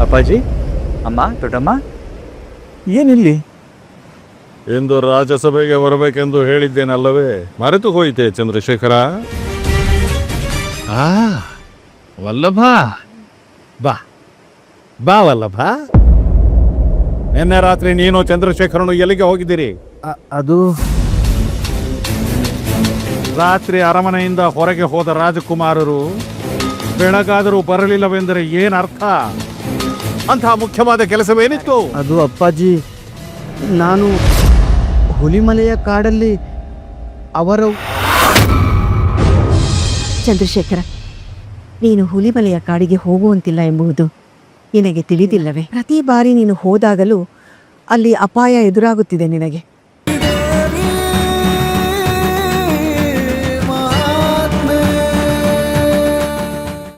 ಅಪ್ಪಾಜಿ? ಅಮ್ಮ ದೊಡ್ಡಮ್ಮ? ಏನಿಲ್ಲಿ? ಎಂದು ರಾಜ್ಯಸಭೆಗೆ ಬರಬೇಕೆಂದು ಹೇಳಿದ್ದೇನಲ್ಲವೇ? ಮರೆತು ಹೋಯಿತೆ ಚಂದ್ರಶೇಖರ? ಆ ವಲ್ಲಭ. ಬಾ. ಬಾ ವಲ್ಲಭ. ನಿನ್ನೆ ರಾತ್ರಿ ನೀನು ಚಂದ್ರಶೇಖರನು ಎಲ್ಲಿಗೆ ಹೋಗಿದ್ದೀರಿ? ಅ- ಅದು? ರಾತ್ರಿ ಅರಮನೆಯಿಂದ ಹೊರಗೆ ಹೋದ ರಾಜಕುಮಾರರು ಬೆಳಗಾದರೂ ಬರಲಿಲ್ಲವೆಂದರೆ ಏನರ್ಥ ಅಂತಹ ಮುಖ್ಯವಾದ ಕೆಲಸವೇನಿತ್ತು ಅದು ಅಪ್ಪಾಜಿ ನಾನು ಹುಲಿಮಲೆಯ ಕಾಡಲ್ಲಿ ಅವರ ಚಂದ್ರಶೇಖರ ನೀನು ಹುಲಿಮಲೆಯ ಕಾಡಿಗೆ ಹೋಗುವಂತಿಲ್ಲ ಎಂಬುದು ನಿನಗೆ ತಿಳಿದಿಲ್ಲವೇ? ಪ್ರತಿ ಬಾರಿ ನೀನು ಹೋದಾಗಲೂ ಅಲ್ಲಿ ಅಪಾಯ ಎದುರಾಗುತ್ತಿದೆ ನಿನಗೆ.